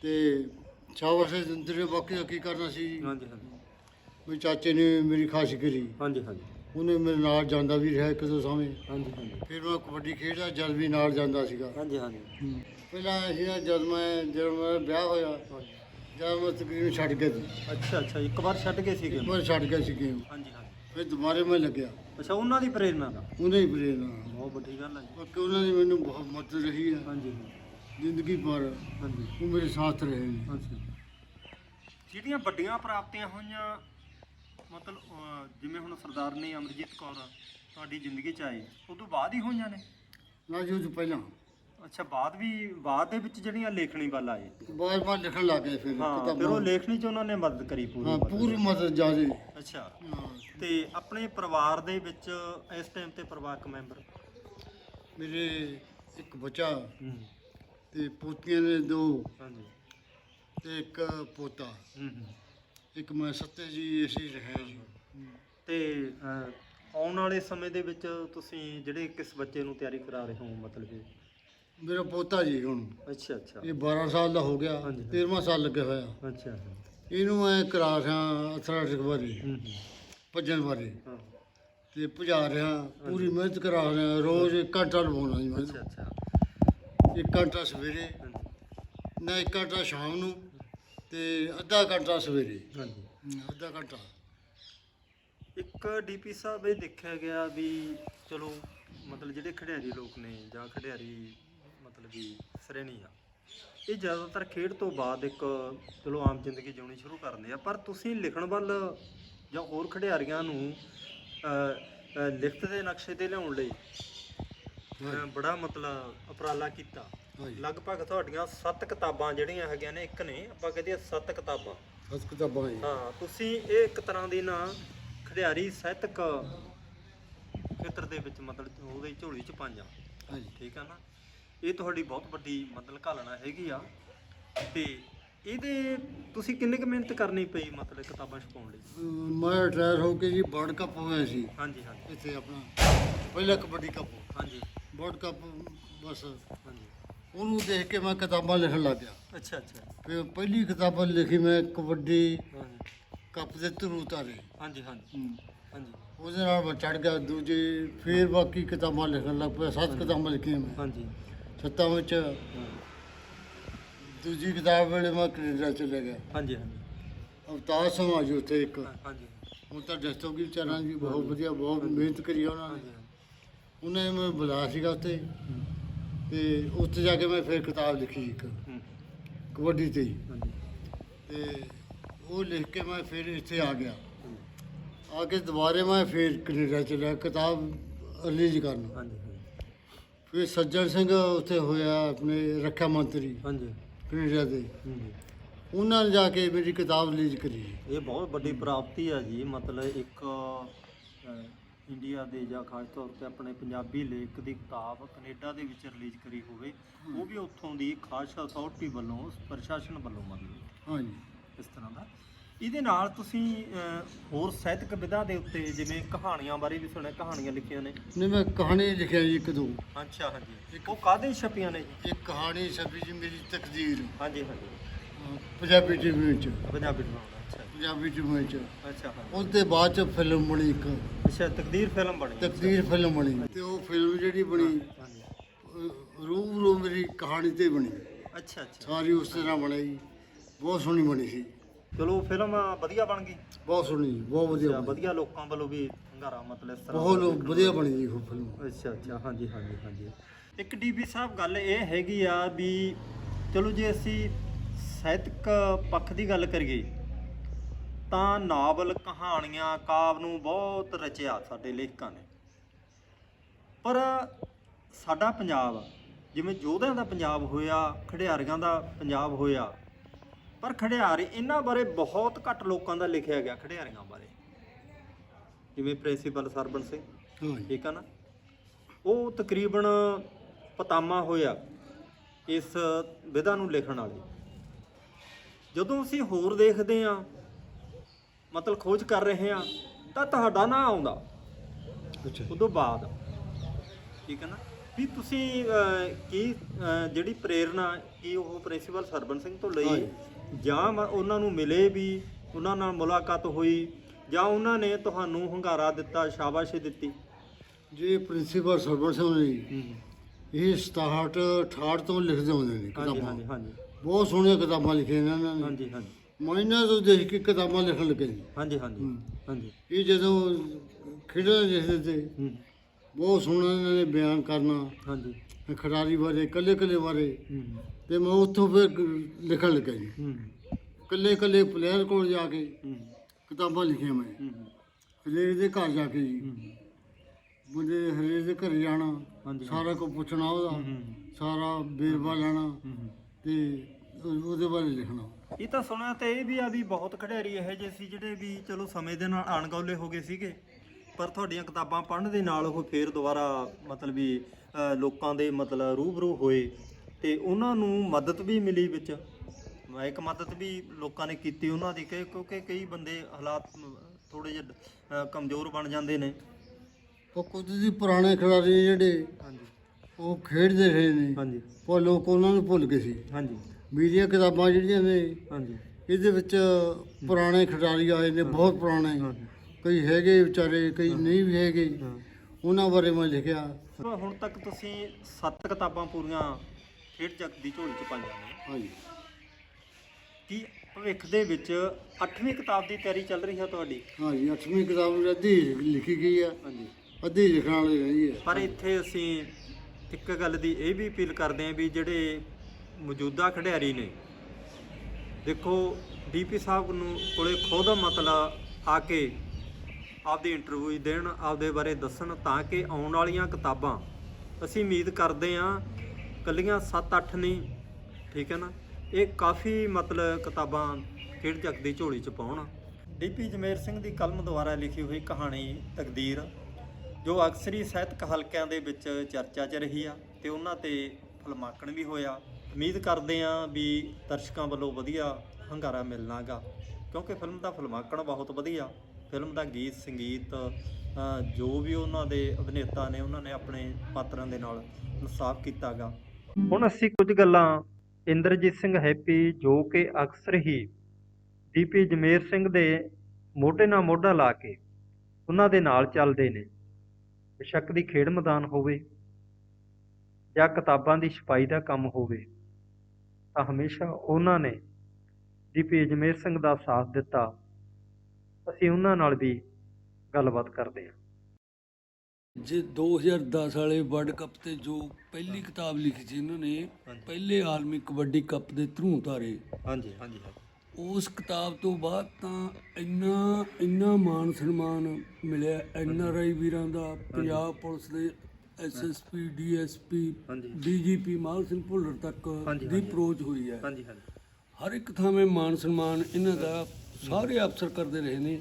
B: ਤੇ ਸ਼ਾਬਾਸ਼ ਦਿੰਦੇ ਨੇ ਬਾਕੀ ਦਾ ਕੀ ਕਰਨਾ ਸੀ
A: ਹਾਂਜੀ ਹਾਂਜੀ।
B: ਮੇਰੇ ਚਾਚੇ ਨੇ ਮੇਰੀ ਖਾਸ ਕਰੀ।
A: ਹਾਂਜੀ ਹਾਂਜੀ।
B: ਉਹਨੇ ਮੇਰੇ ਨਾਲ ਜਾਂਦਾ ਵੀ ਰਿਹਾ ਇੱਕ ਦੋ ਸਮੇਂ
A: ਹਾਂਜੀ ਹਾਂਜੀ।
B: ਫਿਰ ਮੈਂ ਕਬੱਡੀ ਖੇਡਦਾ ਜਦ ਵੀ ਨਾਲ ਜਾਂਦਾ ਸੀਗਾ।
A: ਹਾਂਜੀ ਹਾਂਜੀ।
B: ਪਹਿਲਾਂ ਅਸੀਂ ਜਦ ਮੈਂ ਜਦੋਂ ਮੇਰਾ ਵਿਆਹ ਹੋਇਆ ਜਦ ਮੈਂ ਤਕਰੀਬਨ ਛੱਡ ਗਿਆ ਸੀ।
A: ਅੱਛਾ ਅੱਛਾ ਇੱਕ ਵਾਰ ਛੱਡ ਗਏ ਸੀਗੇ?
B: ਇੱਕ ਵਾਰ ਛੱਡ ਗਿਆ ਸੀ ਗੇਮ
A: ਹਾਂਜੀ ਹਾਂਜੀ।
B: ਫਿਰ ਦੁਬਾਰੇ ਮੈਂ ਲੱਗਿਆ।
A: ਅੱਛਾ ਉਹਨਾਂ ਦੀ ਪ੍ਰੇਰਣਾ ਦਾ?
B: ਉਹਨੇ ਹੀ ਪ੍ਰੇਰਨਾ
A: ਬਹੁਤ ਵੱਡੀ ਗੱਲ ਹੈ ਜੀ।
B: ਬਾਕੀ ਉਹਨਾਂ ਦੀ ਮੈਨੂੰ ਬਹੁਤ ਮਦਦ ਰਹੀ ਹੈ
A: ਹਾਂਜੀ
B: ਜ਼ਿੰਦਗੀ ਭਰ
A: ਹਾਂਜੀ।
B: ਉਹ ਮੇਰੇ ਸਾਥ ਰਹੇ ਨੇ।
A: ਹਾਂਜੀ ਜਿਹੜੀਆਂ ਵੱਡੀਆਂ ਪ੍ਰਾਪਤੀਆਂ ਹੋਈਆਂ ਮਤਲਬ ਅਹ, ਜਿਵੇਂ ਹੁਣ ਸਰਦਾਰਨੀ ਅਮਰਜੀਤ ਕੌਰ ਤੁਹਾਡੀ ਜ਼ਿੰਦਗੀ ਚ ਆਏ ਤੋਂ ਬਾਅਦ ਹੀ ਹੋਈਆਂ ਨੇ?
B: ਨਾ ਜੀ ਉਹ ਤੋਂ ਪਹਿਲਾਂ।
A: ਅੱਛਾ ਬਾਅਦ ਵੀ ਬਾਅਦ ਦੇ ਵਿੱਚ ਜਿਹੜੀਆਂ ਲੇਖਣੀ ਵੱਲ ਆਏ?
B: ਬਾਰ ਬਾਰ ਲਿਖਣ ਲੱਗ ਗਏ ਫਿਰ
A: ਹਾਂ ਫਿਰ ਉਹ
B: ਕਿਤਾਬਾਂ
A: ਲੇਖਣੀ ਚ ਉਹਨਾਂ ਨੇ ਮਦਦ ਕਰੀ ਪੂਰੀ?
B: ਹਾਂ
A: ਮਦਦ।
B: ਪੂਰੀ ਮਦਦ ਜਾਦੇ
A: ਅੱਛਾ। ਤੇ ਆਪਣੇ ਪਰਿਵਾਰ ਦੇ ਵਿੱਚ ਇਸ ਟਾਈਮ ਤੇ ਪਰਿਵਾਰਕ ਮੈਂਬਰ?
B: ਮੇਰੇ ਇੱਕ ਬੱਚਾ ਤੇ ਪੋਤੀਆਂ ਨੇ ਦੋ
A: ਹਾਂਜੀ।
B: ਤੇ ਇੱਕ ਪੋਤਾ। ਇੱਕ ਮੈਂ ਸੱਤੇ ਜੀ ਅਸੀਂ ਰਹੇ ਜੀ।
A: ਤੇ ਅਹ, ਆਉਣ ਵਾਲੇ ਸਮੇਂ ਦੇ ਵਿੱਚ ਤੁਸੀਂ ਜਿਹੜੇ ਕਿਸ ਬੱਚੇ ਨੂੰ ਤਿਆਰੀ ਕਰਾ ਰਹੇ ਹੋ ਮਤਲਬ ਕਿ
B: ਮੇਰਾ ਪੋਤਾ ਜੀ ਹੁਣ।
A: ਅੱਛਾ ਅੱਛਾ।
B: ਇਹ 12 ਸਾਲ ਦਾ ਹੋ ਗਿਆ
A: ਹਾਂਜੀ।
B: 13ਵਾਂ ਸਾਲ ਲੱਗਿਆ ਹੋਇਆ।
A: ਅੱਛਾ
B: ਇਹਨੂੰ ਮੈਂ ਕਰਾ ਰਿਹਾ ਅਥਲੈਟਿਕ ਬਾਰੇ
A: ਹੂੰ ਹੂੰ।
B: ਭੱਜਣ ਬਾਰੇ।
A: ਹਾਂ।
B: ਤੇ ਭਜਾ ਰਿਹਾ ਪੂਰੀ ਮਿਹਨਤ ਕਰਾ ਰਿਹਾ ਰੋਜ਼ ਇੱਕ ਘੰਟਾ ਲਵਾਉਣਾ ਜੀ ਮੈਂ।
A: ਅੱਛਾ ਅੱਛਾ।
B: ਇੱਕ ਘੰਟਾ ਸਵੇਰੇ
A: ਹਾਂਜੀ।
B: ਨਾ ਇੱਕ ਘੰਟਾ ਸ਼ਾਮ ਨੂੰ ਤੇ ਅੱਧਾ ਘੰਟਾ ਸਵੇਰੇ।
A: ਹਾਂਜੀ।
B: ਹਮ, ਅੱਧਾ ਘੰਟਾ।
A: ਇੱਕ ਡੀਪੀ ਸਾਹਿਬ ਇਹ ਦੇਖਿਆ ਗਿਆ ਵੀ ਚਲੋ ਮਤਲਬ ਜਿਹੜੇ ਖਿਡਾਰੀ ਲੋਕ ਨੇ ਜਾਂ ਖਿਡਾਰੀ ਵੀ ਸ਼੍ਰੇਣੀ ਆ। ਇਹ ਜ਼ਿਆਦਾਤਰ ਖੇਡ ਤੋਂ ਬਾਅਦ ਇੱਕ ਚਲੋ ਆਮ ਜ਼ਿੰਦਗੀ ਜਿਉਣੀ ਸ਼ੁਰੂ ਕਰਦੇ ਆ ਪਰ ਤੁਸੀਂ ਲਿਖਣ ਵੱਲ ਜਾਂ ਹੋਰ ਖਿਡਾਰੀਆਂ ਨੂੰ ਲਿਖਤ ਦੇ ਨਕਸ਼ੇ ਤੇ ਲਿਆਉਣ ਲਈ ਬੜਾ ਮਤਲਬ ਉਪਰਾਲਾ ਕੀਤਾ। ਲਗਭਗ ਤੁਹਾਡੀਆਂ 7 ਕਿਤਾਬਾਂ ਜਿਹੜੀਆਂ ਹੈਗੀਆਂ ਨੇ ਇੱਕ ਨੇ ਆਪਾਂ ਕਹਦੇ 7 ਕਿਤਾਬਾਂ।
B: ਸੱਤ ਕਿਤਾਬਾਂ ਜੀ।
A: ਹਾਂ ਤੁਸੀਂ ਇਹ ਇੱਕ ਤਰ੍ਹਾਂ ਦੀ ਨਾ ਖਿਡਾਰੀ ਸਾਹਿਤਕ ਖੇਤਰ ਦੇ ਵਿੱਚ ਮਤਲਬ ਉਹਦੇ ਝੋਲੀ ਚ ਪਾਈਆਂ।
B: ਹਾਂਜੀ।
A: ਠੀਕ ਆ ਨਾ? ਇਹ ਤੁਹਾਡੀ ਬਹੁਤ ਵੱਡੀ ਮਤਲਬ ਘਾਲਣਾ ਹੈਗੀ ਆ। ਤੇ ਇਹਦੇ ਤੁਸੀਂ ਕਿੰਨੀ ਕੁ ਮਿਹਨਤ ਕਰਨੀ ਪਈ ਮਤਲਬ ਕਿਤਾਬਾਂ ਛਪਾਉਣ ਲਈ?
B: ਅਮ, ਮੈਂ ਰਿਟਾਇਰ ਹੋ ਕੇ ਜੀ ਵਰਲਡ ਕੱਪ ਹੋਇਆ ਸੀ।
A: ਹਾਂਜੀ ਹਾਂਜੀ।
B: ਇੱਥੇ ਆਪਣਾ ਪਹਿਲਾ ਕਬੱਡੀ ਕੱਪ।
A: ਹਾਂਜੀ।
B: ਵਰਲਡ ਕੱਪ ਬਸ
A: ਹਾਂਜੀ।
B: ਉਹਨੂੰ ਦੇਖ ਕੇ ਮੈਂ ਕਿਤਾਬਾਂ ਲਿਖਣ ਲੱਗ ਗਿਆ।
A: ਅੱਛਾ ਅੱਛਾ।
B: ਫਿਰ ਪਹਿਲੀ ਕਿਤਾਬ ਲਿਖੀ ਮੈਂ ਕਬੱਡੀ
A: ਹਾਂਜੀ।
B: ਕੱਪ ਦੇ ਧਰੂ ਤਾਰੇ।
A: ਹਾਂਜੀ ਹਾਂਜੀ।
B: ਹਮ,
A: ਹਾਂਜੀ।
B: ਉਹਦੇ ਨਾਲ ਮੈਂ ਚੜ ਗਿਆ। ਦੂਜੀ ਫਿਰ ਬਾਕੀ ਕਿਤਾਬਾਂ ਲਿਖਣ ਲੱਗ ਪਿਆ। ਸੱਤ ਕਿਤਾਬਾਂ ਲਿਖੀਆਂ ਮੈਂ।
A: ਹਾਂਜੀ।
B: ਸੱਤਾਂ ਵਿੱਚ। ਦੂਜੀ ਕਿਤਾਬ ਵੇਲੇ ਮੈਂ ਕੈਨੇਡਾ ਚਲੇ ਗਿਆ।
A: ਹਾਂਜੀ ਹਾਂਜੀ।
B: ਅਵਤਾਰ ਸਮਾਜ ਉੱਥੇ ਇੱਕ।
A: ਹਾਂਜੀ।
B: ਹੁਣ ਤਾਂ ਕੀ ਵਿਚਾਰਾਂ ਜੀ ਬਹੁਤ ਵਧੀਆ ਬਹੁਤ ਮਿਹਨਤ ਕਰੀ ਆ ਉਹਨਾਂ ਨੇ। ਉਹਨੇ ਮੈਨੂੰ ਬੁਲਾਇਆ ਸੀਗਾ ਉੱਥੇ। ਤੇ ਉੱਥੇ ਜਾ ਕੇ ਮੈਂ ਫਿਰ ਕਿਤਾਬ ਲਿਖੀ ਇੱਕ। ਕਬੱਡੀ ਤੇ। ਹੀ ਤੇ ਉਹ ਲਿਖ ਕੇ ਮੈਂ ਫਿਰ ਇੱਥੇ ਆ ਗਿਆ। ਆ ਕੇ ਦੁਬਾਰੇ ਮੈਂ ਫਿਰ ਕੈਨੇਡਾ ਚਲਿਆ। ਕਿਤਾਬ ਰਿਲੀਜ਼ ਕਰਨ।
A: ਹਾਂਜੀ।
B: ਫਿਰ ਸੱਜਣ ਸਿੰਘ ਉੱਥੇ ਹੋਇਆ ਆਪਣੇ ਰੱਖਿਆ ਮੰਤਰੀ
A: ਹਾਂਜੀ।
B: ਕੈਨੇਡਾ ਦੇ।
A: ਹਾਂਜੀ।
B: ਉਹਨਾਂ ਨੇ ਜਾ ਕੇ ਮੇਰੀ ਕਿਤਾਬ ਰਿਲੀਜ਼ ਕਰੀ।
A: ਇਹ ਬਹੁਤ ਵੱਡੀ ਪ੍ਰਾਪਤੀ ਆ ਜੀ ਮਤਲਬ ਇੱਕ ਅਹ, ਇੰਡੀਆ ਦੇ ਜਾਂ ਖਾਸ ਤੌਰ ਤੇ ਆਪਣੇ ਪੰਜਾਬੀ ਲੇਖ ਦੀ ਕਿਤਾਬ ਕੈਨੇਡਾ ਦੇ ਵਿੱਚ ਰਿਲੀਜ਼ ਕਰੀ ਹੋਵੇ ਉਹ ਵੀ ਉੱਥੋਂ ਦੀ ਖਾਸ ਅਥਾਰਟੀ ਵੱਲੋਂ ਪ੍ਰਸ਼ਾਸਨ ਵੱਲੋਂ ਮਤਲਬ
B: ਹਾਂਜੀ।
A: ਇਸ ਤਰ੍ਹਾਂ ਦਾ। ਇਹਦੇ ਨਾਲ ਤੁਸੀਂ ਅਹ, ਹੋਰ ਸਾਹਿਤਕ ਵਿਧਾ ਦੇ ਉੱਤੇ ਜਿਵੇਂ ਕਹਾਣੀਆਂ ਬਾਰੇ ਵੀ ਸੁਣਿਆ ਕਹਾਣੀਆਂ ਲਿਖੀਆਂ ਨੇ?
B: ਨੇ ਮੈਂ ਕਹਾਣੀ ਲਿਖਿਆ ਜੀ ਇੱਕ ਦੋ।
A: ਅੱਛਾ ਹਾਂਜੀ। ਉਹ ਕਾਹਦੇ ਛਪੀਆਂ ਨੇ ਜੀ?
B: ਇੱਕ ਕਹਾਣੀ ਛਪੀ ਜੀ ਮੇਰੀ ਤਕਦੀਰ।
A: ਹਾਂਜੀ ਹਾਂਜੀ।
B: ਅਹ ਪੰਜਾਬੀ ਟੀਵੀ ਵਿੱਚ।
A: ਪੰਜਾਬੀ ਬਣਾਉਣਾ ਅੱਛਾ।
B: ਪੰਜਾਬੀ ਟੀਵੀ ਵਿੱਚ।
A: ਅੱਛਾ ਹਾਂਜੀ।
B: ਉਹਦੇ ਬਾਅਦ ਚ ਫਿਲਮ ਬਣੀ ਇੱਕ।
A: ਅੱਛਾ ਤਕਦੀਰ ਫਿਲਮ ਬਣੀ।
B: ਤਕਦੀਰ ਫਿਲਮ ਬਣੀ। ਤੇ ਉਹ ਫਿਲਮ ਜਿਹੜੀ ਬਣੀ
A: ਹਾਂਜੀ
B: ਰੂ ਮੇਰੀ ਕਹਾਣੀ ਤੇ ਬਣੀ।
A: ਅੱਛਾ ਅੱਛਾ।
B: ਸਾਰੀ ਉਸ ਤਰ੍ਹਾਂ ਬਣਾਈ। ਬਹੁਤ ਸੋਹਣੀ ਬਣੀ ਸੀ।
A: ਚਲੋ ਫਿਲਮ ਵਧੀਆ ਬਣ ਗਈ।
B: ਬਹੁਤ ਸੋਹਣੀ ਜੀ, ਬਹੁਤ ਵਧੀਆ ਬਣੀ।
A: ਵਧੀਆ ਲੋਕਾਂ ਵੱਲੋਂ ਵੀ ਹੰਗਾਰਾ ਮਤਲਬ ਇਸ ਤਰ੍ਹਾਂ
B: ਬਹੁਤ
A: ਦਾ
B: ਲੋ- ਵਧੀਆ ਬਣੀ ਜੀ ਉਹ ਫਿਲਮ
A: ਅੱਛਾ ਅੱਛਾ ਹਾਂਜੀ ਹਾਂਜੀ ਹਾਂਜੀ। ਇੱਕ ਡੀਬੀ ਸਾਹਿਬ ਗੱਲ ਇਹ ਹੈਗੀ ਆ ਵੀ ਚਲੋ ਜੇ ਅਸੀਂ ਸਾਹਿਤਕ ਪੱਖ ਦੀ ਗੱਲ ਕਰੀਏ ਤਾਂ ਨਾਵਲ ਕਹਾਣੀਆਂ ਕਾਵ ਨੂੰ ਬਹੁਤ ਰਚਿਆ ਸਾਡੇ ਲੇਖਕਾਂ ਨੇ। ਪਰ ਸਾਡਾ ਪੰਜਾਬ ਜਿਵੇਂ ਯੋਧਿਆਂ ਦਾ ਪੰਜਾਬ ਹੋਇਆ ਖਿਡਾਰੀਆਂ ਦਾ ਪੰਜਾਬ ਹੋਇਆ ਪਰ ਖਿਡਾਰੀ ਇਹਨਾਂ ਬਾਰੇ ਬਹੁਤ ਘੱਟ ਲੋਕਾਂ ਦਾ ਲਿਖਿਆ ਗਿਆ ਖਿਡਾਰੀਆਂ ਬਾਰੇ। ਜਿਵੇਂ ਪ੍ਰਿੰਸੀਪਲ ਸਰਬਨ ਸਿੰਘ ਠੀਕ ਆ ਨਾ? ਉਹ ਤਕਰੀਬਨ ਪਤਾਮਾ ਹੋਇਆ ਇਸ ਵਿਧਾ ਨੂੰ ਲਿਖਣ ਵਾਲੇ। ਜਦੋਂ ਅਸੀਂ ਹੋਰ ਦੇਖਦੇ ਆ ਮਤਲਬ ਖੋਜ ਕਰ ਰਹੇ ਆ ਤਾਂ ਤੁਹਾਡਾ ਨਾਂ ਆਉਂਦਾ।
B: ਅੱਛਾ।
A: ਉਦੋਂ ਬਾਅਦ ਠੀਕ ਹੈ ਨਾ? ਵੀ ਤੁਸੀਂ ਕੀ ਜਿਹੜੀ ਪ੍ਰੇਰਣਾ ਕੀ ਉਹ ਪ੍ਰਿੰਸੀਪਲ ਸਰਬਨ ਸਿੰਘ ਤੋਂ ਲਈ। ਜਾਂ ਉਹਨਾਂ ਨੂੰ ਮਿਲੇ ਵੀ ਉਹਨਾਂ ਨਾਲ ਮੁਲਾਕਾਤ ਹੋਈ ਜਾਂ ਉਹਨਾਂ ਨੇ ਤੁਹਾਨੂੰ ਹੰਗਾਰਾ ਦਿੱਤਾ ਸ਼ਾਬਾਸ਼ੀ ਦਿੱਤੀ?
B: ਜੀ ਪ੍ਰਿੰਸੀਪਲ ਸਰਵਰ ਸਿੰਘ ਜੀ, ਇਹ 67 68 ਤੋਂ ਲਿਖਦੇ ਹੁੰਦੇ ਨੇ ਕਿਤਾਬਾਂ।
A: ਹਾਂਜੀ ਹਾਂਜੀ।
B: ਬਹੁਤ ਸੋਹਣੀਆਂ ਕਿਤਾਬਾਂ ਲਿਖੀਆਂ ਨੇ ਇਹਨਾਂ ਨੇ।
A: ਹਾਂਜੀ ਹਾਂਜੀ।
B: ਮੈਂ ਇਹਨਾਂ ਤੋਂ ਦੇਖ ਕੇ ਕਿਤਾਬਾਂ ਲਿਖਣ ਲੱਗੇ ਜੀ
A: ਹਾਂਜੀ ਹਾਂਜੀ। ਹਾਂਜੀ।
B: ਇਹ ਜਦੋਂ ਖੇਡਾਂ ਲਿਖਦੇ ਤੇ ਬਹੁਤ ਸੋਹਣਾ ਇਹਨਾਂ ਨੇ ਬਿਆਨ ਕਰਨਾ।
A: ਹਾਂਜੀ।
B: ਖਿਡਾਰੀ ਬਾਰੇ ਕੱਲੇ ਕੱਲੇ ਬਾਰੇ ਤੇ ਮੈਂ ਉੱਥੋਂ ਫਿਰ ਗ- ਲਿਖਣ ਲੱਗਾ ਜੀ।
A: ਹੂੰ,
B: ਕੱਲੇ ਕੱਲੇ ਪਲੇਅਰ ਕੋਲ ਜਾ ਕੇ ਕਿਤਾਬਾਂ ਲਿਖੀਆਂ ਮੈਂ।
A: ਹੂੰ,
B: ਹਰੇਕ ਦੇ ਘਰ ਜਾ ਕੇ ਜੀ।
A: ਹੂੰ,
B: ਮੁੰਡੇ ਹਰੇਕ ਦੇ ਘਰ ਜਾਣਾ
A: ਹਾਂਜੀ
B: ਸਾਰਾ ਕੁਝ ਪੁੱਛਣਾ ਉਹਦਾ।
A: ਹੂੰ,
B: ਸਾਰਾ ਬੇਰਵਾ ਲੈਣਾ
A: ਹੂੰ।
B: ਤੇ ਉਹ- ਉਹਦੇ ਬਾਰੇ ਲਿਖਣਾ।
A: ਇਹ ਤਾਂ ਸੁਣਿਆ ਤੇ ਇਹ ਵੀ ਆ ਵੀ ਬਹੁਤ ਖਿਡਾਰੀ ਇਹੋ ਜਿਹੇ ਸੀ ਜਿਹੜੇ ਵੀ ਚਲੋ ਸਮੇਂ ਦੇ ਨਾਲ ਅਣਗੌਲੇ ਹੋ ਗਏ ਸੀਗੇ। ਪਰ ਤੁਹਾਡੀਆਂ ਕਿਤਾਬਾਂ ਪੜ੍ਹਨ ਦੇ ਨਾਲ ਉਹ ਫੇਰ ਦੁਬਾਰਾ ਮਤਲਬ ਵੀ ਲੋਕਾਂ ਦੇ ਮਤਲਬ ਰੂਬਰੂ ਹੋਏ। ਤੇ ਉਹਨਾਂ ਨੂੰ ਮਦਦ ਵੀ ਮਿਲੀ ਵਿੱਚ। ਇੱਕ ਮਦਦ ਵੀ ਲੋਕਾਂ ਨੇ ਕੀਤੀ ਉਹਨਾਂ ਦੀ ਕਿ- ਕਿਉਂਕਿ ਕਈ ਬੰਦੇ ਹਾਲਾਤ ਥੋੜੇ ਜਿਹੇ ਅ, ਕਮਜ਼ੋਰ ਬਣ ਜਾਂਦੇ ਨੇ।
B: ਉਹ ਕੁਝ ਦੀ ਪੁਰਾਣੇ ਖਿਡਾਰੀ ਜਿਹੜੇ
A: ਹਾਂਜੀ।
B: ਉਹ ਖੇਡਦੇ ਰਹੇ ਨੇ।
A: ਹਾਂਜੀ।
B: ਉਹ ਲੋਕ ਉਹਨਾਂ ਨੂੰ ਭੁੱਲ ਗਏ ਸੀ।
A: ਹਾਂਜੀ।
B: ਮੇਰੀਆਂ ਕਿਤਾਬਾਂ ਜਿਹੜੀਆਂ ਨੇ
A: ਹਾਂਜੀ।
B: ਇਹਦੇ ਵਿੱਚ ਪੁਰਾਣੇ ਖਿਡਾਰੀ ਆਏ ਨੇ ਬਹੁਤ ਪੁਰਾਣੇ।
A: ਹਾਂਜੀ।
B: ਕਈ ਹੈਗੇ ਵਿਚਾਰੇ ਕਈ ਨਹੀਂ ਵੀ ਹੈਗੇ।
A: ਹਾਂ।
B: ਉਹਨਾਂ ਬਾਰੇ ਮੈਂ ਲਿਖਿਆ।
A: ਹੁਣ ਤੱਕ ਤੁਸੀਂ 7 ਕਿਤਾਬਾਂ ਪੂਰੀਆਂ ਖੇਡ ਜਗਤ ਦੀ ਝੋਲੀ ਚ ਪਾਈਆਂ ਨੇ
B: ਹਾਂਜੀ।
A: ਕੀ ਭਵਿੱਖ ਦੇ ਵਿੱਚ 8ਵੀਂ ਕਿਤਾਬ ਦੀ ਤਿਆਰੀ ਚੱਲ ਰਹੀ ਹੈ ਤੁਹਾਡੀ?
B: ਹਾਂਜੀ ਅੱਠਵੀਂ ਕਿਤਾਬ ਮੇਰੀ ਅੱਧੀ ਲਿਖੀ ਗਈ ਆ।
A: ਹਾਂਜੀ।
B: ਅੱਧੀ ਲਿਖਣ ਵਾਲੀ ਰਹੀ ਹੈ
A: ਪਰ ਇੱਥੇ ਅਸੀਂ ਇੱਕ ਗੱਲ ਦੀ ਇਹ ਵੀ ਅਪੀਲ ਕਰਦੇ ਹਾਂ ਵੀ ਜਿਹੜੇ ਮੌਜੂਦਾ ਖਿਡਾਰੀ ਨੇ ਦੇਖੋ ਡੀਪੀ ਸਾਹਿਬ ਨੂੰ ਕੋਲੇ ਖੁਦ ਮਤਲਬ ਆ ਕੇ ਆਪਦੀ ਇੰਟਰਵਿਊ ਦੇਣ ਆਪਦੇ ਬਾਰੇ ਦੱਸਣ ਤਾਂ ਕਿ ਆਉਣ ਵਾਲੀਆਂ ਕਿਤਾਬਾਂ ਅਸੀਂ ਉਮੀਦ ਕਰਦੇ ਹਾਂ ਕੱਲੀਆਂ 7-8 ਨਹੀਂ, ਠੀਕ ਹੈ ਨਾ? ਇਹ ਕਾਫੀ ਮਤਲਬ ਕਿਤਾਬਾਂ ਖੇਡ ਜਗ ਦੀ ਝੋਲੀ ਚ ਪਾਉਣ। ਡੀਪੀ ਜਮੇਰ ਸਿੰਘ ਦੀ ਕਲਮ ਦੁਆਰਾ ਲਿਖੀ ਹੋਈ ਕਹਾਣੀ, ਤਕਦੀਰ, ਜੋ ਅਕਸਰੀ ਸਾਹਿਤਕ ਹਲਕਿਆਂ ਦੇ ਵਿੱਚ ਚਰਚਾ 'ਚ ਰਹੀ ਆ ਤੇ ਉਹਨਾਂ ਤੇ ਫਲਮਾਕਣ ਵੀ ਹੋਇਆ। ਉਮੀਦ ਕਰਦੇ ਆ ਵੀ ਦਰਸ਼ਕਾਂ ਵੱਲੋਂ ਵਧੀਆ ਹੰਗਾਰਾ ਮਿਲਣਾਗਾ, ਕਿਉਂਕਿ ਫਿਲਮ ਦਾ ਫਲਮਾਕਣ ਬਹੁਤ ਵਧੀਆ। ਫਿਲਮ ਦਾ ਗੀਤ, ਸੰਗੀਤ ਜੋ ਵੀ ਉਹਨਾਂ ਦੇ ਅਭਿਨੇਤਾ ਨੇ, ਉਹਨਾਂ ਨੇ ਆਪਣੇ ਪਾਤਰਾਂ ਦੇ ਨਾਲ ਇਨਸਾਫ ਕੀਤਾਗਾ। ਹੁਣ ਅਸੀਂ ਕੁਝ ਗੱਲਾਂ ਇੰਦਰਜੀਤ ਸਿੰਘ ਹੈਪੀ ਜੋ ਕਿ ਅਕਸਰ ਹੀ ਡੀਪੀ ਜਮੇਰ ਸਿੰਘ ਦੇ ਮੋਢੇ ਨਾਲ ਮੋਢਾ ਲਾ ਕੇ ਉਹਨਾਂ ਦੇ ਨਾਲ ਚੱਲਦੇ ਨੇ। ਬੇਸ਼ੱਕ ਦੀ ਖੇਡ ਮੈਦਾਨ ਹੋਵੇ ਜਾਂ ਕਿਤਾਬਾਂ ਦੀ ਛਪਾਈ ਦਾ ਕੰਮ ਹੋਵੇ, ਤਾਂ ਹਮੇਸ਼ਾ ਉਹਨਾਂ ਨੇ ਡੀਪੀ ਅਜਮੇਰ ਸਿੰਘ ਦਾ ਸਾਥ ਦਿੱਤਾ। ਅਸੀਂ ਉਹਨਾਂ ਨਾਲ ਵੀ ਗੱਲਬਾਤ ਕਰਦੇ ਹਾਂ।
C: ਜੇ 2010 ਵਾਲੇ ਵਰਲਡ ਕੱਪ ਤੇ ਜੋ ਪਹਿਲੀ ਕਿਤਾਬ ਲਿਖੀ ਸੀ ਇਹਨਾਂ ਨੇ ਪਹਿਲੇ ਆਲਮੀ ਕਬੱਡੀ ਕੱਪ ਦੇ ਧਰੂ ਤਾਰੇ।
A: ਹਾਂਜੀ ਹਾਂਜੀ
C: ਉਸ ਕਿਤਾਬ ਤੋਂ ਬਾਅਦ ਤਾਂ ਇੰਨਾ ਇੰਨਾ ਮਾਨ ਸਨਮਾਨ ਮਿਲਿਆ ਐਨ ਆਰ ਆਈ ਵੀਰਾਂ ਦਾ ਪੰਜਾਬ ਪੁਲਿਸ ਦੇ S S P D S P D G P ਮਾਲ ਸਿੰਘ ਭੁੱਲਰ ਤੱਕ ਦੀ। ਅਪਰੋਚ ਹੋਈ ਹੈ।
A: ਹਾਂਜੀ ਹਾਂਜੀ।
C: ਹਰ ਇੱਕ ਥਾਵੇਂ ਮਾਨ ਸਨਮਾਨ ਇਹਨਾਂ ਦਾ ਸਾਰੇ ਅਫਸਰ ਕਰਦੇ ਰਹੇ ਨੇ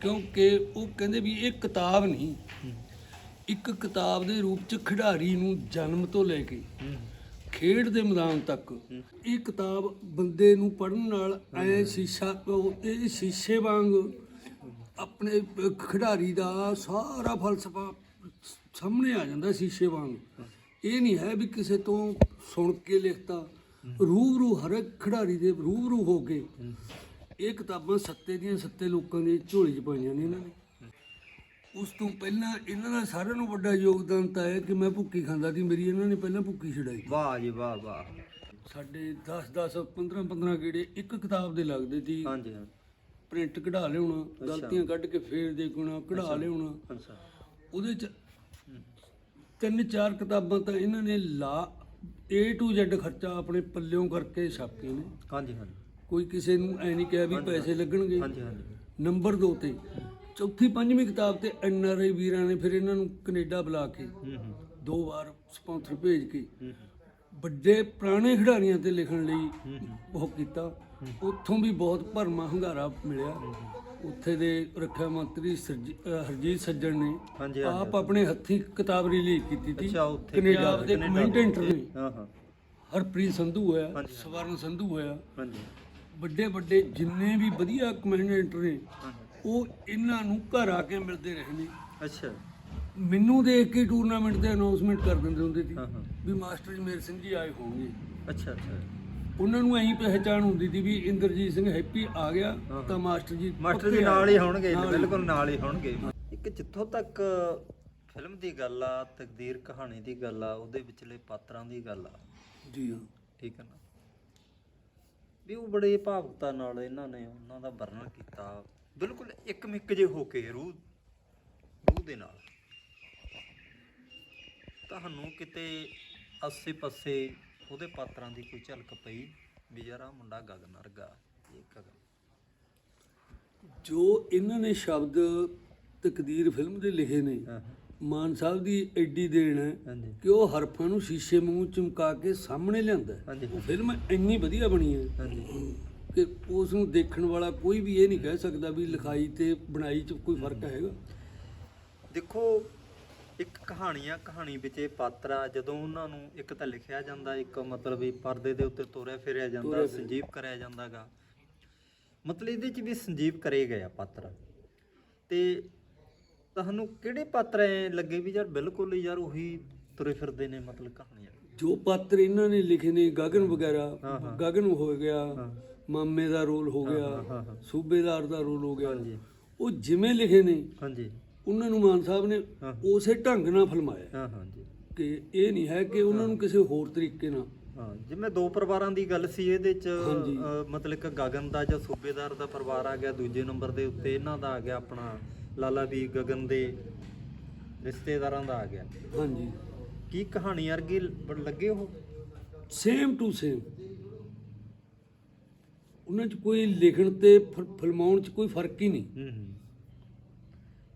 C: ਕਿਉਂਕਿ ਉਹ ਕਹਿੰਦੇ ਵੀ ਇਹ ਕਿਤਾਬ ਨਹੀਂ ਇੱਕ ਕਿਤਾਬ ਦੇ ਰੂਪ ਚ ਖਿਡਾਰੀ ਨੂੰ ਜਨਮ ਤੋਂ ਲੈ ਕੇ ਖੇਡ ਦੇ ਮੈਦਾਨ ਤੱਕ ਇਹ ਕਿਤਾਬ ਬੰਦੇ ਨੂੰ ਪੜਨ ਨਾਲ ਐ ਸ਼ੀਸ਼ਾ ਇਹ ਸ਼ੀਸ਼ੇ ਵਾਂਗ ਆਪਣੇ ਖਿਡਾਰੀ ਦਾ ਸਾਰਾ ਫਲਸਫਾ ਸਾਹਮਣੇ ਆ ਜਾਂਦਾ ਸ਼ੀਸ਼ੇ ਵਾਂਗ। ਇਹ ਨਹੀਂ ਹੈ ਵੀ ਕਿਸੇ ਤੋਂ ਸੁਣ ਕੇ ਲਿਖਤਾ। ਰੂਬਰੂ ਹਰ ਇੱਕ ਖਿਡਾਰੀ ਦੇ ਰੂਬਰੂ ਹੋ ਕੇ ਇਹ ਕਿਤਾਬਾਂ ਸੱਤੇ ਦੀਆਂ ਸੱਤੇ ਲੋਕਾਂ ਦੀ ਝੋਲੀ 'ਚ ਪਾਈਆਂ ਨੇ ਇਹਨਾਂ ਨੇ। ਉਸ ਤੋਂ ਪਹਿਲਾਂ ਇਹਨਾਂ ਦਾ ਸਾਰਿਆਂ ਨੂੰ ਵੱਡਾ ਯੋਗਦਾਨ ਤਾਂ ਹੈ ਕਿ ਮੈਂ ਭੁੱਕੀ ਖਾਂਦਾ ਸੀ ਮੇਰੀ ਇਹਨਾਂ ਨੇ ਪਹਿਲਾਂ ਭੁੱਕੀ ਛਡਾਈ।
A: ਵਾਹ ਜੀ ਵਾਹ ਵਾਹ।
C: ਸਾਡੇ 10 10 15 15 ਗੇੜੇ ਇੱਕ ਕਿਤਾਬ ਦੇ ਲੱਗਦੇ ਸੀ।
A: ਹਾਂਜੀ ਹਾਂ।
C: ਪ੍ਰਿੰਟ ਕਢਾ ਲਿਆਉਣਾ ਗਲਤੀਆਂ ਕੱਢ ਕੇ ਫੇਰ ਦੇਖਣਾ ਕਢਾ ਲਿਆਉਣਾ। ਉਹਦੇ ਚ ਤਿੰਨ ਚਾਰ ਕਿਤਾਬਾਂ ਤਾਂ ਇਹਨਾਂ ਨੇ ਲਾ A to Z ਖਰਚਾ ਆਪਣੇ ਪੱਲਿਓਂ ਕਰਕੇ ਛਾਪੀਆਂ ਨੇ।
A: ਹਾਂਜੀ ਹਾਂਜੀ।
C: ਕੋਈ ਕਿਸੇ ਨੂੰ ਐ ਨਹੀਂ ਕਿਹਾ ਵੀ ਪੈਸੇ ਲੱਗਣਗੇ।
A: ਹਾਂਜੀ ਹਾਂਜੀ।
C: ਨੰਬਰ 2 ਤੇ। ਚੌਥੀ ਪੰਜਵੀਂ ਕਿਤਾਬ ਤੇ ਐਨ ਆਰ ਆਈ ਵੀਰਾਂ ਨੇ ਫਿਰ ਇਹਨਾਂ ਨੂੰ ਕੈਨੇਡਾ ਬੁਲਾ ਕੇ ਦੋ ਵਾਰ ਸਪਾਂਸਰ ਭੇਜ ਕੇ ਵੱਡੇ ਪੁਰਾਣੇ ਖਿਡਾਰੀਆਂ ਤੇ ਲਿਖਣ ਲਈ ਬਹੁਤ ਕੀਤਾ। ਉੱਥੋਂ ਵੀ ਬਹੁਤ ਭਰਮਾ ਹੰਗਾਰਾ ਮਿਲਿਆ। ਉੱਥੇ ਦੇ ਰੱਖਿਆ ਮੰਤਰੀ ਹਰਜੀਤ ਸੱਜਣ ਨੇ ਆਪ ਆਪਣੇ ਹੱਥੀਂ ਕਿਤਾਬ ਰਿਲੀਜ਼ ਕੀਤੀ ਸੀ। ਕੈਨੇਡਾ ਦੇ। ਕਮੈਂਟੇਟਰ ਨੇ
A: ਹਾਂ ਹਾਂ।
C: ਹਰਪ੍ਰੀਤ ਸੰਧੂ ਹੋਇਆ। ਸਵਰਨ ਸੰਧੂ ਹੋਇਆ।
A: ਹਾਂਜੀ।
C: ਵੱਡੇ ਵੱਡੇ ਜਿੰਨੇ ਵੀ ਵਧੀਆ ਕਮੈਂਟੇਟਰ ਨੇ ਉਹ ਇਹਨਾਂ ਨੂੰ ਘਰ ਆ ਕੇ ਮਿਲਦੇ ਰਹੇ ਨੇ।
A: ਅੱਛਾ।
C: ਮੈਨੂੰ ਦੇਖ ਕੇ ਟੂਰਨਾਮੈਂਟ ਦੇ ਅਨਾਉਂਸਮੈਂਟ ਕਰ ਦਿੰਦੇ ਹੁੰਦੇ ਸੀ
A: ਹਾਂ ਹਾਂ।
C: ਵੀ ਮਾਸਟਰ ਜਮੇਰ ਸਿੰਘ ਜੀ ਆਏ ਹੋਣਗੇ।
A: ਅੱਛਾ ਅੱਛਾ।
C: ਉਹਨਾਂ ਨੂੰ ਐਂ ਪਹਿਚਾਣ ਹੁੰਦੀ ਸੀ ਵੀ ਇੰਦਰਜੀਤ ਸਿੰਘ ਹੈਪੀ ਆ ਗਿਆ
A: ਹਾਂ।
C: ਤਾਂ ਮਾਸਟਰ ਜੀ
A: ਮਾਸਟਰ
C: ਪੱਕੇ
A: ਨਾਲ ਹੀ ਹੋਣਗੇ
C: ਨਾਲ ਹੀ।
A: ਬਿਲਕੁਲ ਨਾਲ ਹੀ ਹੋਣਗੇ। ਇੱਕ ਜਿੱਥੋਂ ਤੱਕ ਫਿਲਮ ਦੀ ਗੱਲ ਆ ਤਕਦੀਰ ਕਹਾਣੀ ਦੀ ਗੱਲ ਆ ਉਹਦੇ ਵਿਚਲੇ ਪਾਤਰਾਂ ਦੀ ਗੱਲ ਆ।
C: ਜੀ ਹਾਂ।
A: ਠੀਕ ਹੈ ਨਾ? ਵੀ ਉਹ ਬੜੇ ਭਾਵੁਕਤਾ ਨਾਲ ਇਹਨਾਂ ਨੇ ਉਹਨਾਂ ਦਾ ਵਰਣਨ ਕੀਤਾ। ਬਿਲਕੁਲ ਇੱਕ ਮਿੱਕ ਜੇ ਹੋ ਕੇ ਰੂਹ ਰੂਹ ਦੇ ਨਾਲ। ਤੁਹਾਨੂੰ ਕਿਤੇ ਆਸੇ ਪਾਸੇ ਉਹਦੇ ਪਾਤਰਾਂ ਦੀ ਕੋਈ ਝਲਕ ਪਈ? ਵੀ ਯਾਰ ਮੁੰਡਾ ਗਗਨ ਵਰਗਾ ਇਹ ਗਗਨ।
C: ਜੋ ਇਹਨਾਂ ਨੇ ਸ਼ਬਦ ਤਕਦੀਰ ਫਿਲਮ ਦੇ ਲਿਖੇ ਨੇ ਮਾਨ ਸਾਹਿਬ ਦੀ ਐਡੀ ਦੇਣ ਹੈ ਕਿ ਉਹ ਹਰਫਾਂ ਨੂੰ ਸ਼ੀਸ਼ੇ ਵਾਂਗੂ ਚਮਕਾ ਕੇ ਸਾਹਮਣੇ ਲਿਆਂਦਾ ਉਹ ਫਿਲਮ ਇੰਨੀ ਵਧੀਆ ਬਣੀ ਹੈ। ਕਿ ਉਸ ਨੂੰ ਦੇਖਣ ਵਾਲਾ ਕੋਈ ਵੀ ਇਹ ਨਹੀਂ ਕਹਿ ਸਕਦਾ ਵੀ ਲਿਖਾਈ ਤੇ ਬਣਾਈ 'ਚ ਕੋਈ ਫ਼ਰਕ ਹੈਗਾ
A: ਦੇਖੋ ਇੱਕ ਕਹਾਣੀ ਆ ਕਹਾਣੀ ਵਿੱਚ ਇਹ ਪਾਤਰ ਆ ਜਦੋਂ ਉਹਨਾਂ ਨੂੰ ਇੱਕ ਤਾਂ ਲਿਖਿਆ ਜਾਂਦਾ ਇੱਕ ਮਤਲਬ ਵੀ ਪਰਦੇ ਦੇ ਉੱਤੇ ਤੋਰਿਆ ਫਿਰਿਆ ਜਾਂਦਾ। ਸੰਜੀਵ ਕਰਿਆ ਜਾਂਦਾਗਾ ਮਤਲਬ ਇਹਦੇ 'ਚ ਵੀ ਸੰਜੀਵ ਕਰੇ ਗਏ ਆ ਪਾਤਰ ਤੇ ਤੁਹਾਨੂੰ ਕਿਹੜੇ ਪਾਤਰ ਐ ਲੱਗੇ ਵੀ ਯਾਰ ਬਿਲਕੁਲ ਯਾਰ ਉਹੀ ਤੁਰੇ ਫਿਰਦੇ ਨੇ ਮਤਲਬ ਕਹਾਣੀ ਆ
C: ਜੋ ਪਾਤਰ ਇਹਨਾਂ ਨੇ ਲਿਖੇ ਨੇ ਗਗਨ ਵਗੈਰਾ। ਗਗਨ ਹੋ ਗਿਆ। ਮਾਮੇ ਦਾ ਰੋਲ ਹੋ ਗਿਆ। ਸੂਬੇਦਾਰ ਦਾ ਰੋਲ ਹੋ ਗਿਆ। ਉਹ ਜਿਵੇਂ ਲਿਖੇ ਨੇ
A: ਹਾਂਜੀ।
C: ਉਹਨਾਂ ਨੂੰ ਮਾਨ ਸਾਹਿਬ ਨੇ। ਉਸੇ ਢੰਗ ਨਾਲ ਫਿਲਮਾਇਆ
A: ਹਾਂ ਹਾਂਜੀ।
C: ਕਿ ਇਹ ਨਹੀਂ ਹੈ ਕਿ ਉਹਨਾਂ ਨੂੰ ਕਿਸੇ ਹੋਰ ਤਰੀਕੇ ਨਾਲ।
A: ਹਾਂ ਜਿਵੇਂ ਦੋ ਪਰਿਵਾਰਾਂ ਦੀ ਗੱਲ ਸੀ ਇਹਦੇ ਚ ਮਤਲਬ ਇੱਕ ਗਗਨ ਦਾ ਜਾਂ ਸੂਬੇਦਾਰ ਦਾ ਪਰਿਵਾਰ ਆ ਗਿਆ ਦੂਜੇ ਨੰਬਰ ਦੇ ਉੱਤੇ ਇਹਨਾਂ ਦਾ ਆ ਗਿਆ ਆਪਣਾ ਲਾਲਾ ਵੀ ਗਗਨ ਦੇ ਰਿਸ਼ਤੇਦਾਰਾਂ ਦਾ ਆ ਗਿਆ।
C: ਹਾਂਜੀ।
A: ਕੀ ਕਹਾਣੀ ਵਰਗੀ ਲੱਗੇ ਉਹ?
C: ਸੇਮ ਟੂ ਸੇਮ ਉਹਨਾਂ 'ਚ ਕੋਈ ਲਿਖਣ ਤੇ ਫ- ਫਿਲਮਾਉਣ 'ਚ ਕੋਈ ਫ਼ਰਕ ਹੀ ਨਹੀਂ।
A: ਹੂੰ ਹੂੰ।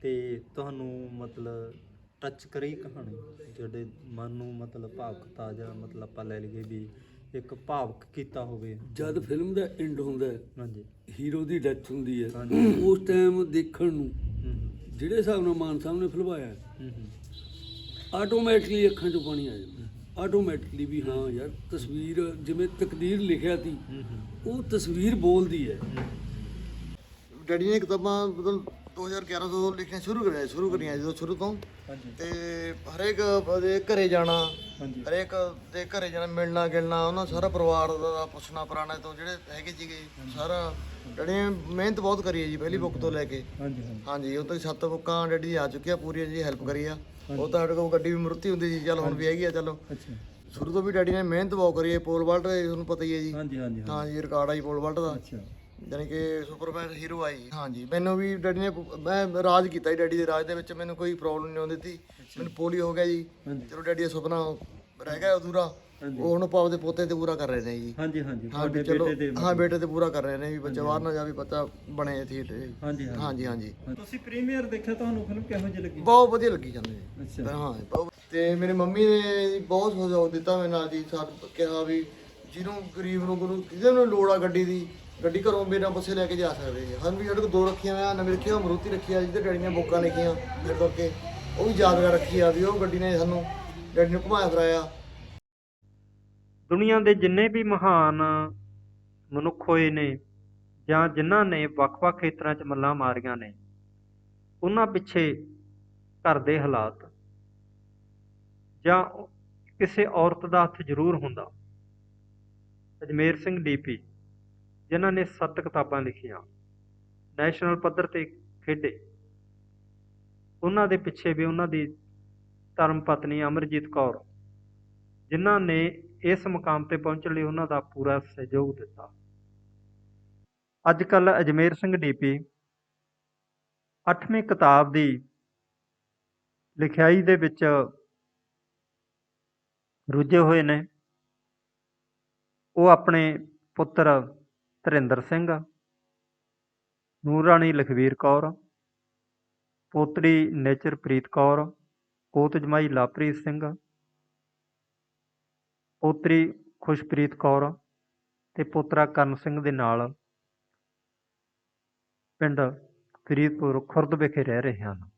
A: ਤੇ ਤੁਹਾਨੂੰ ਮਤਲਬ ਟੱਚ ਕਰੀ ਕਹਾਣੀ? ਜਿਹੜੇ ਮਨ ਨੂੰ ਮਤਲਬ ਭਾਵੁਕਤਾ ਜਾਂ ਮਤਲਬ ਆਪਾਂ ਲੈ ਲਈਏ ਵੀ ਇੱਕ ਭਾਵੁਕ ਕੀਤਾ ਹੋਵੇ।
C: ਜਦ ਫਿਲਮ ਦਾ ਐਂਡ ਹੁੰਦਾ ਹੈ
A: ਹਾਂਜੀ।
C: ਹੀਰੋ ਦੀ ਡੈਥ ਹੁੰਦੀ ਹੈ।
A: ਹਾਂਜੀ।
C: ਉਸ ਟਾਈਮ ਦੇਖਣ ਨੂੰ
A: ਹੂੰ
C: ਜਿਹੜੇ ਹਿਸਾਬ ਨਾਲ ਮਾਨ ਸਾਹਿਬ ਨੇ ਹੂੰ
A: ਹੂੰ
C: ਆਟੋਮੈਟਿਕਲੀ ਅੱਖਾਂ 'ਚੋਂ ਪਾਣੀ ਆ ਜਾਂਦਾ। ਆਟੋਮੈਟਿਕਲੀ ਵੀ ਹਾਂ ਯਾਰ ਤਸਵੀਰ ਜਿਵੇਂ ਤਕਦੀਰ ਲਿਖਿਆ ਸੀ ਉਹ ਤਸਵੀਰ ਬੋਲਦੀ ਹੈ।
D: ਡੈਡੀ ਨੇ ਕਿਤਾਬਾਂ ਮਤਲਬ 2011 ਤੋਂ ਲਿਖਣੀਆਂ ਸ਼ੁਰੂ ਕਰਿਆ ਸ਼ੁਰੂ ਕਰੀਆਂ ਜਦੋਂ ਸ਼ੁਰੂ ਤੋਂ। ਤੇ ਹਰੇਕ ਦੇ ਘਰੇ ਜਾਣਾ ਹਰੇਕ ਦੇ ਘਰੇ ਜਾਣਾ ਮਿਲਣਾ ਗਿਲਣਾ ਉਹਨਾਂ ਸਾਰਾ ਪਰਿਵਾਰ ਦਾ ਪੁੱਛਣਾ ਪੁਰਾਣੇ ਤੋਂ ਜਿਹੜੇ ਹੈਗੇ ਸੀਗੇ ਸਾਰਾ। ਡੈਡੀ ਨੇ ਮਿਹਨਤ ਬਹੁਤ ਕਰੀ ਹੈ ਜੀ ਪਹਿਲੀ ਬੁੱਕ ਤੋਂ ਲੈ ਕੇ।
A: ਹਾਂਜੀ ਹਾਂਜੀ।
D: ਉਹ ਤਾਂ ਸੱਤ ਬੁੱਕਾਂ ਡੈਡੀ ਆ ਚੁੱਕੀਆਂ ਪੂਰੀਆਂ ਜੀ ਹੈਲਪ ਕਰੀ ਆ। ਉਹ ਤਾਂ ਸਾਡੇ ਕੋਲ ਗੱਡੀ ਵੀ ਮਰੂਤੀ ਹੁੰਦੀ ਸੀ ਚੱਲ ਹੁਣ ਵੀ ਹੈਗੀ ਆ ਚਲੋ।
A: ਅੱਛਾ।
D: ਸ਼ੁਰੂ ਤੋਂ ਵੀ ਡੈਡੀ ਨੇ ਮਿਹਨਤ ਬਹੁਤ ਕਰੀ ਹੈ ਪੋਲ ਵਾਲਟ ਤੁਹਾਨੂੰ ਪਤਾ ਹੀ ਹੈ ਜੀ।
A: ਹਾਂਜੀ ਹਾਂਜੀ
D: ਹਾਂ ਜੀ ਰਿਕਾਰਡ ਆ ਜੀ ਪੋਲ ਵਾਲਟ ਦਾ।
A: ਅੱਛਾ।
D: ਯਾਨੀ ਕਿ ਸੁਪਰਮੈਨ ਹੀਰੋ ਆਈ। ਹਾਂਜੀ ਮੈਨੂੰ ਵੀ ਡੈਡੀ ਨੇ ਮੈਂ ਰਾਜ ਕੀਤਾ ਜੀ ਡੈਡੀ ਦੇ ਰਾਜ ਦੇ ਵਿੱਚ ਮੈਨੂੰ ਕੋਈ ਪ੍ਰੋਬਲਮ ਨਹੀਂ ਆਉਂਦੀ ਸੀ ਮੈਨੂੰ ਪੋਲੀਓ ਹੋ ਗਿਆ ਜੀ। ਚਲੋ ਡੈਡੀ ਦਾ ਸੁਪਨਾ ਰਹਿ ਗਿਆ ਅਧੂਰਾ। ਉਹ ਹੁਣ ਪਾਪ ਦੇ ਪੋਤੇ ਤੇ ਪੂਰਾ ਕਰ ਰਹੇ ਨੇ ਜੀ।
A: ਹਾਂਜੀ ਹਾਂਜੀ।
D: ਹਾਂ ਵੀ
A: ਤੁਹਾਡੇ
D: ਚਲੋ ਹਾਂ ਬੇਟੇ ਤੇ ਪੂਰਾ ਕਰ ਰਹੇ ਨੇ ਵੀ ਬੱਚਾ ਬਾਹਰ ਨਾ ਜਾਵੇ ਬੱਚਾ ਬਣੇ ਥੀਏਟਰ
A: ਹਾਂਜੀ
D: ਹਾਂਜੀ। ਹਾਂਜੀ
A: ਤੁਸੀਂ ਪ੍ਰੀਮੀਅਰ ਦੇਖਿਆ ਤੁਹਾਨੂੰ ਫਿਲਮ ਕਿਹੋ ਜਿਹੀ ਲੱਗੀ?
D: ਬਹੁਤ ਵਧੀਆ ਲੱਗੀ ਜਾਂਦੇ
A: ਅੱਛਾ।
D: ਹਾਂ ਤੇ ਮੇਰੀ ਮੰਮੀ ਨੇ ਬਹੁਤ ਸਹਿਯੋਗ ਦਿੱਤਾ ਮੇਰੇ ਨਾਲ ਜੀ ਸਾਥ ਕਿਹਾ ਵੀ ਜਿਹਨੂੰ ਗਰੀਬ ਨੂੰ ਗੁਰੂ ਕਿਸੇ ਨੂੰ ਲੋੜ ਆ ਗੱਡੀ ਦੀ ਗੱਡੀ ਘਰੋਂ ਮੇਰਾ ਬੱਸੇ ਲੈ ਕੇ ਜਾ ਸਕਦੇ ਜੀ ਹਨ ਵੀ ਸਾਡੇ ਕੋਲ ਦੋ ਰੱਖੀਆਂ ਹੋਈਆਂ ਨਵੀਂ ਰੱਖੀ ਆ ਮਰੂਤੀ ਰੱਖੀ ਆ ਜਿਹਦੇ ਨੇ ਬੁੱਕਾਂ ਲਿਖੀਆਂ ਮੇਰੇ ਕਰਕੇ। ਉਹ ਵੀ ਯਾਦਗਾਰ ਰੱਖੀ ਆ ਵੀ ਉਹ ਗੱਡੀ ਨੇ ਸਾਨੂੰ ਡੈਡੀ ਨੂੰ ਘੁਮਾਇਆ ਫਿਰਾਇਆ।
A: ਦੁਨੀਆ ਦੇ ਜਿੰਨੇ ਵੀ ਮਹਾਨ ਮਨੁੱਖ ਹੋਏ ਨੇ ਜਾਂ ਜਿਨ੍ਹਾਂ ਨੇ ਵੱਖ-ਵੱਖ ਖੇਤਰਾਂ 'ਚ ਮੱਲਾਂ ਮਾਰੀਆਂ ਨੇ, ਉਹਨਾਂ ਪਿੱਛੇ ਘਰ ਦੇ ਹਾਲਾਤ ਜਾਂ ਕਿਸੇ ਔਰਤ ਦਾ ਹੱਥ ਜ਼ਰੂਰ ਹੁੰਦਾ। ਅਜਮੇਰ ਸਿੰਘ ਡੀਪੀ ਜਿਨ੍ਹਾਂ ਨੇ ਸੱਤ ਕਿਤਾਬਾਂ ਲਿਖੀਆਂ, ਨੈਸ਼ਨਲ ਪੱਧਰ ਤੇ ਖੇਡੇ। ਉਹਨਾਂ ਦੇ ਪਿੱਛੇ ਵੀ ਉਹਨਾਂ ਦੀ ਧਰਮ ਪਤਨੀ ਅਮਰਜੀਤ ਕੌਰ, ਜਿਨ੍ਹਾਂ ਨੇ ਇਸ ਮੁਕਾਮ ਤੇ ਪਹੁੰਚਣ ਲਈ ਉਹਨਾਂ ਦਾ ਪੂਰਾ ਸਹਿਯੋਗ ਦਿੱਤਾ। ਅੱਜ ਕੱਲ ਅਜਮੇਰ ਸਿੰਘ ਡੀਪੀ ਅੱਠਵੀਂ ਕਿਤਾਬ ਦੀ ਲਿਖਾਈ ਦੇ ਵਿੱਚ ਰੁੱਝੇ ਹੋਏ ਨੇ। ਉਹ ਆਪਣੇ ਪੁੱਤਰ ਧਰਿੰਦਰ ਸਿੰਘ ਨੂਰ ਰਾਣੀ ਲਖਵੀਰ ਕੌਰ, ਪੋਤਰੀ ਨੇਚਰਪ੍ਰੀਤ ਕੌਰ ਕੋਤ ਜਮਾਈ ਲਾਪ੍ਰੀਤ ਸਿੰਘ ਪੋਤਰੀ ਖੁਸ਼ਪ੍ਰੀਤ ਕੌਰ ਤੇ ਪੋਤਰਾ ਕਰਨ ਸਿੰਘ ਦੇ ਨਾਲ ਪਿੰਡ ਫਰੀਦਪੁਰ ਖੁਰਦ ਵਿਖੇ ਰਹਿ ਰਹੇ ਹਨ।